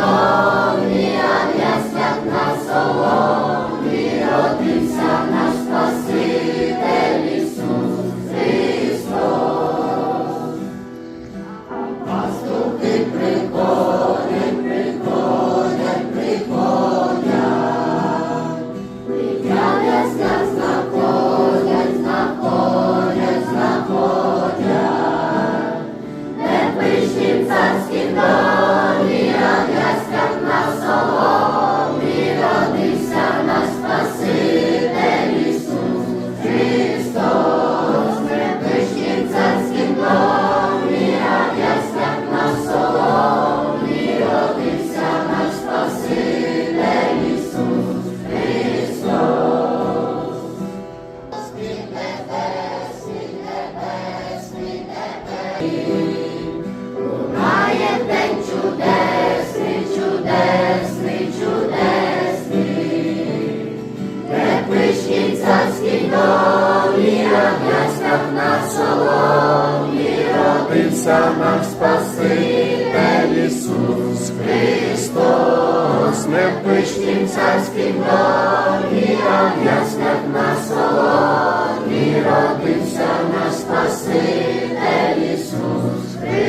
домі, Лунає день чудесний, чудесний, чудесний, де пишні царські домі, а на соломі Ісус Христос, не в пишнім царськім домі, а в яслях на соломі Jesus.